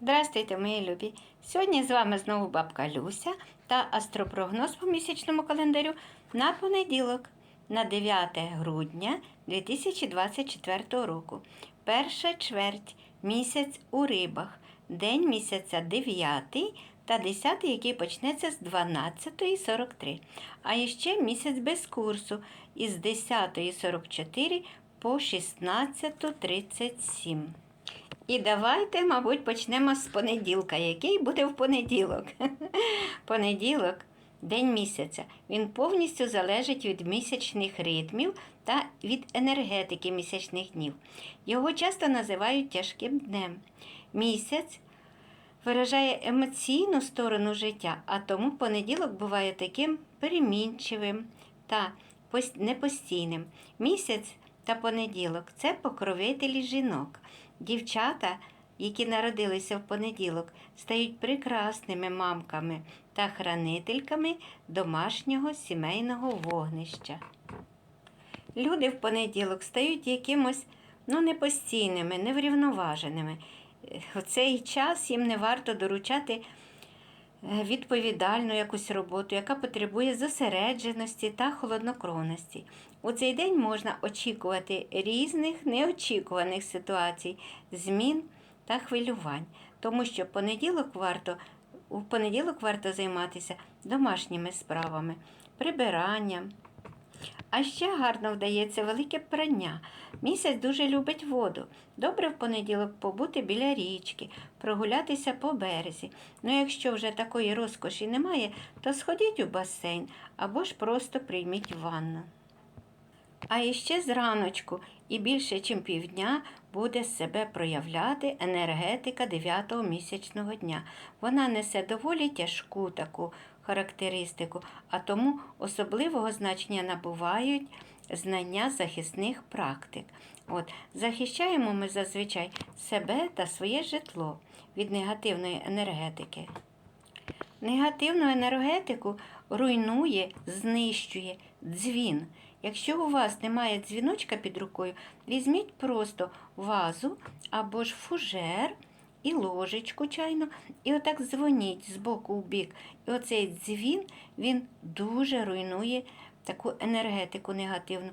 Здравствуйте, мої любі! Сьогодні з вами знову бабка Люся та астропрогноз по місячному календарю на понеділок, на 9 грудня 2024 року. Перша чверть місяць у рибах, день місяця 9 та 10, який почнеться з 12.43. А іще місяць без курсу із 10.44 по 16.37. І давайте, мабуть, почнемо з понеділка. Який буде в понеділок? Понеділок день місяця. Він повністю залежить від місячних ритмів та від енергетики місячних днів. Його часто називають тяжким днем. Місяць виражає емоційну сторону життя, а тому понеділок буває таким перемінчивим та непостійним. Місяць та понеділок це покровителі жінок. Дівчата, які народилися в понеділок, стають прекрасними мамками та хранительками домашнього сімейного вогнища. Люди в понеділок стають якимось ну, непостійними, неврівноваженими. У цей час їм не варто доручати е, відповідальну якусь роботу, яка потребує зосередженості та холоднокровності. У цей день можна очікувати різних неочікуваних ситуацій, змін та хвилювань, тому що понеділок варто, у понеділок варто займатися домашніми справами, прибиранням. А ще гарно вдається велике прання. Місяць дуже любить воду. Добре в понеділок побути біля річки, прогулятися по березі. Ну, якщо вже такої розкоші немає, то сходіть у басейн або ж просто прийміть ванну. А іще зраночку і більше, ніж півдня, буде себе проявляти енергетика 9-го місячного дня. Вона несе доволі тяжку таку характеристику, а тому особливого значення набувають знання захисних практик. От, захищаємо ми зазвичай себе та своє житло від негативної енергетики. Негативну енергетику руйнує, знищує дзвін. Якщо у вас немає дзвіночка під рукою, візьміть просто вазу або ж фужер і ложечку чайну, і отак дзвоніть з боку в бік. І оцей дзвін він дуже руйнує таку енергетику негативну.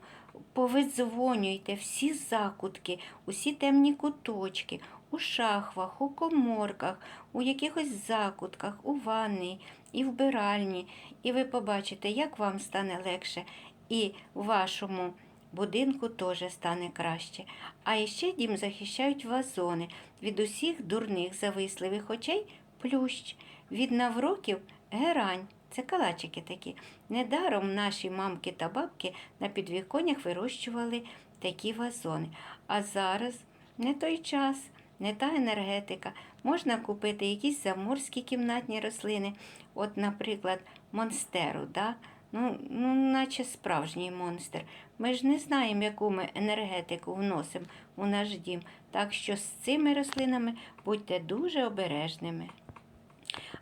Повидзвонюйте всі закутки, усі темні куточки, у шахвах, у коморках, у якихось закутках, у ванні і вбиральні. І ви побачите, як вам стане легше, і в вашому будинку теж стане краще. А іще дім захищають вазони від усіх дурних зависливих очей плющ, від навроків герань. Це калачики такі. Недаром наші мамки та бабки на підвіконнях вирощували такі вазони. А зараз не той час, не та енергетика. Можна купити якісь заморські кімнатні рослини, от, наприклад, монстеру. Да? Ну, ну, наче справжній монстр. Ми ж не знаємо, яку ми енергетику вносимо у наш дім. Так що з цими рослинами будьте дуже обережними.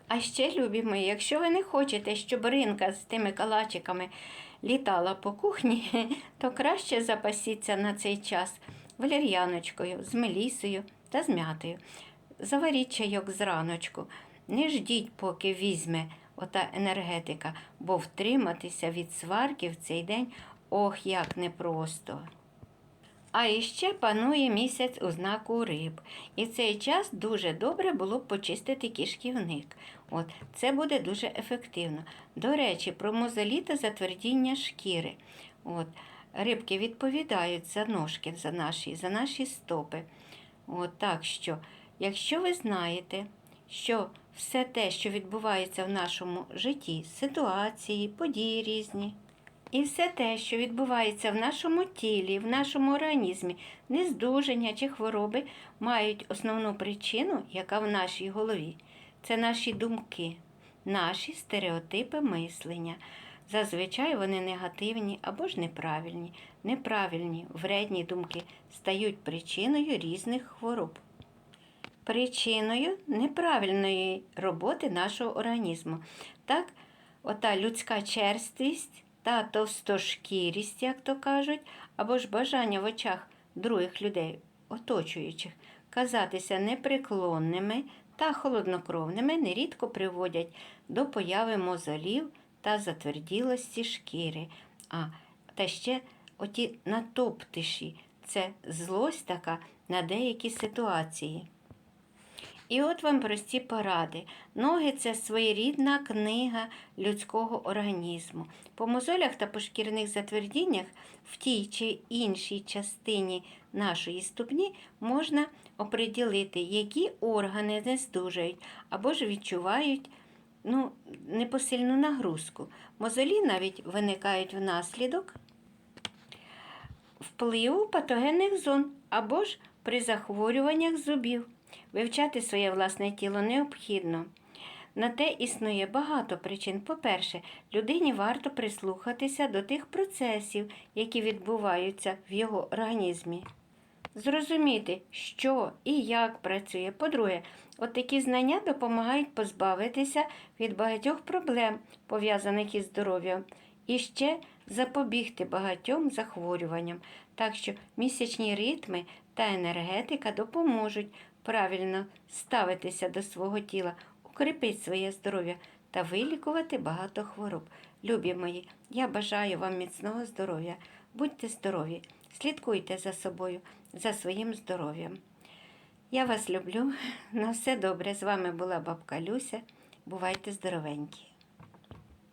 А ще, любі мої, якщо ви не хочете, щоб ринка з тими калачиками літала по кухні, то краще запасіться на цей час валер'яночкою, з мелісою та з м'ятою. Заваріть чайок зраночку. Не ждіть, поки візьме ота енергетика, бо втриматися від сварки в цей день ох, як непросто. А іще панує місяць у знаку риб. І в цей час дуже добре було б почистити кишківник. От, це буде дуже ефективно. До речі, про мозолі та затвердіння шкіри. От, рибки відповідають за ножки, за наші, за наші стопи. От, так що, якщо ви знаєте, що все те, що відбувається в нашому житті, ситуації, події різні, і все те, що відбувається в нашому тілі, в нашому організмі, нездужання чи хвороби, мають основну причину, яка в нашій голові. Це наші думки, наші стереотипи мислення. Зазвичай вони негативні або ж неправильні. Неправильні, вредні думки стають причиною різних хвороб. Причиною неправильної роботи нашого організму. Так, ота людська черствість та товстошкірість, як то кажуть, або ж бажання в очах других людей, оточуючих, казатися непреклонними та холоднокровними нерідко приводять до появи мозолів та затверділості шкіри. А та ще оті натоптиші це злость така на деякі ситуації. І от вам прості поради. Ноги це своєрідна книга людського організму. По мозолях та по шкірних затвердіннях в тій чи іншій частині нашої ступні можна оприділити, які органи не здужають або ж відчувають ну, непосильну нагрузку. Мозолі навіть виникають внаслідок впливу патогенних зон або ж при захворюваннях зубів. Вивчати своє власне тіло необхідно. На те існує багато причин. По-перше, людині варто прислухатися до тих процесів, які відбуваються в його організмі. Зрозуміти, що і як працює. По-друге, от такі знання допомагають позбавитися від багатьох проблем, пов'язаних із здоров'ям, і ще запобігти багатьом захворюванням. Так що місячні ритми та енергетика допоможуть правильно ставитися до свого тіла, укріпити своє здоров'я та вилікувати багато хвороб. Любі мої, я бажаю вам міцного здоров'я. Будьте здорові, слідкуйте за собою, за своїм здоров'ям. Я вас люблю. На все добре. З вами була бабка Люся. Бувайте здоровенькі.